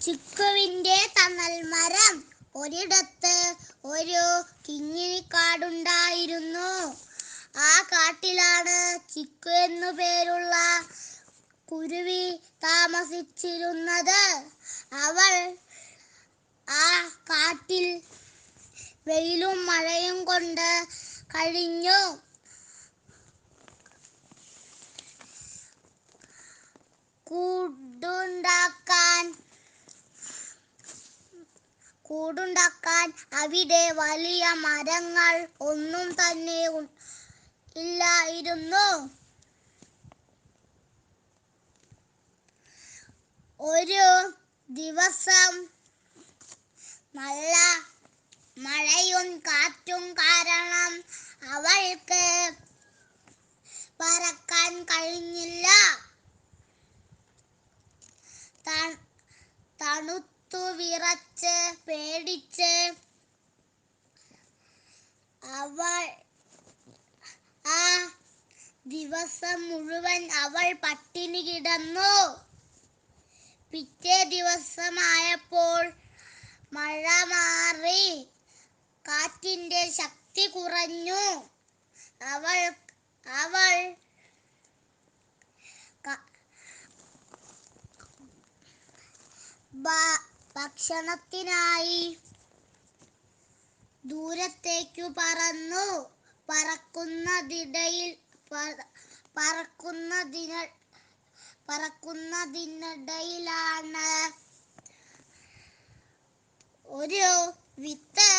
ചിക്കുവിന്റെ തണൽ മരം ഒരിടത്ത് ഒരു കിങ്ങിണിക്കാടുണ്ടായിരുന്നു ആ കാട്ടിലാണ് ചിക്കു എന്നു പേരുള്ള കുരുവി താമസിച്ചിരുന്നത്. അവൾ ആ കാട്ടിൽ വെയിലും മഴയും കൊണ്ട് കഴിഞ്ഞു. കൂടുണ്ടാക്കാൻ കൂടുണ്ടാക്കാൻ അവിടെ വലിയ മരങ്ങൾ ഒന്നും തന്നെ ഇല്ലായിരുന്നു. ഒരു ദിവസം നല്ല മഴയും കാറ്റും കാരണം അവൾക്ക് പറക്കാൻ കഴിഞ്ഞില്ല. ത- തണുത്തു വിറച്ച് പേടിച്ച് അവൾ ആ ദിവസം മുഴുവൻ അവൾ പട്ടിണി കിടന്നു. പിറ്റേ ദിവസമായപ്പോൾ മഴ മാറി. കാറ്റിന്റെ ശക്തി കുറഞ്ഞു. അവൾ അവൾ ഭ- ഭക്ഷണത്തിനായി ദൂരത്തേക്കു പറന്നു. പറക്കുന്നതിടയിൽ പറക്കുന്നതിന പറക്കുന്നതിനിടയിലാണ് ഒരു വിത്ത്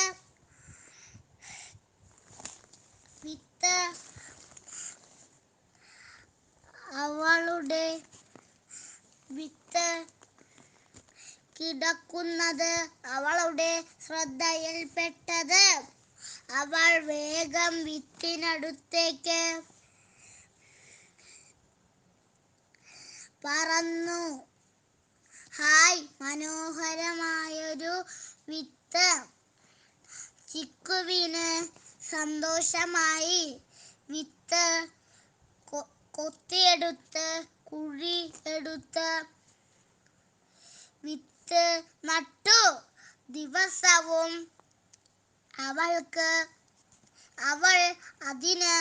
വിത്ത് അവളുടെ വിത്ത് കിടക്കുന്നത്. അവളുടെ ശ്രദ്ധയിൽപ്പെട്ടത് അവൾ വേഗം വിത്തിനടുത്തേക്ക് പറന്നു. ഹായ് മനോഹരമായൊരു വിത്ത്. ചിക്കുവിന് സന്തോഷമായി. വിത്ത് കൊത്തിയെടുത്ത് കുഴി എടുത്ത് വിത്ത് നട്ടു. ദിവസവും അവൾക്ക് അവൾ അതിന്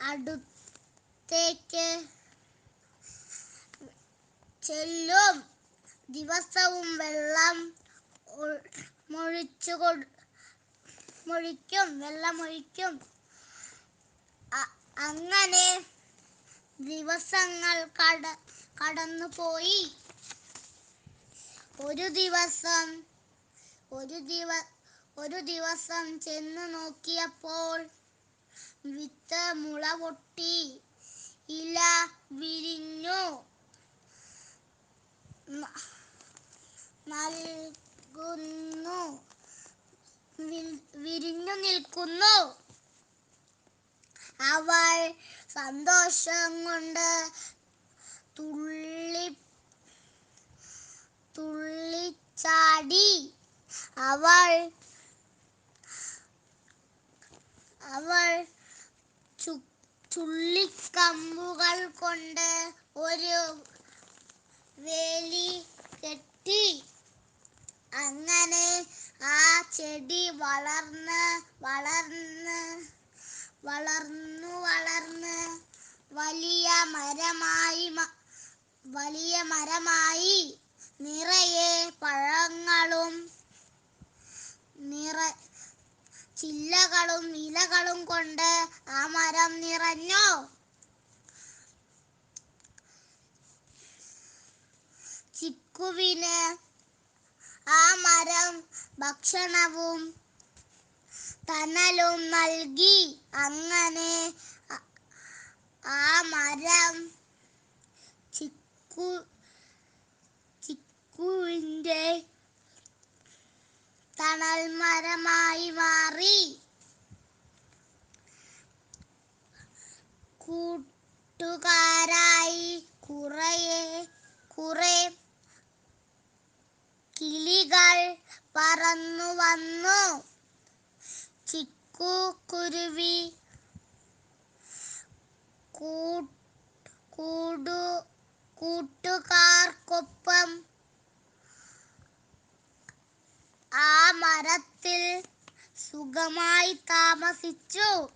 അടുത്തേക്ക് ചെല്ലും. ദിവസവും വെള്ളം മുഴിച്ചു മൊഴിക്കും വെള്ളമൊഴിക്കും അ- അങ്ങനെ ദിവസങ്ങൾ കട കടന്നുപോയി. ഒരു ദിവസം ഒരു ദിവ ഒരു ദിവസം ചെന്ന് നോക്കിയപ്പോൾ വിത്ത് മുള പൊട്ടി ഇല വിരിഞ്ഞു. നൽകുന്നു. വിരിഞ്ഞു നിൽക്കുന്നു. അവൾ സന്തോഷം കൊണ്ട് തുള്ളി തുള്ളിച്ചാടി. അവൾ അവൾ ചുള്ളിക്കമ്പുകൾ കൊണ്ട് ഒരു വേലി കെട്ടി. അങ്ങനെ ആ ചെടി വളർന്ന് വളർന്ന് വളർന്നു മരമായി വലിയ മരമായി നിറയെ പഴങ്ങളും നിറ ചില്ലകളും ഇലകളും കൊണ്ട് ആ മരം നിറഞ്ഞു. ചിക്കുവിന് ആ മരം ഭക്ഷണവും തണലും നൽകി അങ്ങനെ ആ മരം ചിക്കു ചിക്കുവിന്റെ തണൽ മരമായി മാറി. കൂട്ടുകാരായി കുറേ കുറെ കിളികൾ പറന്നു വന്നു. ചിക്കു കുരുവി കൂടു കൂട്ടുകാർക്കൊപ്പം ആ മരത്തിൽ സുഖമായി താമസിച്ചു.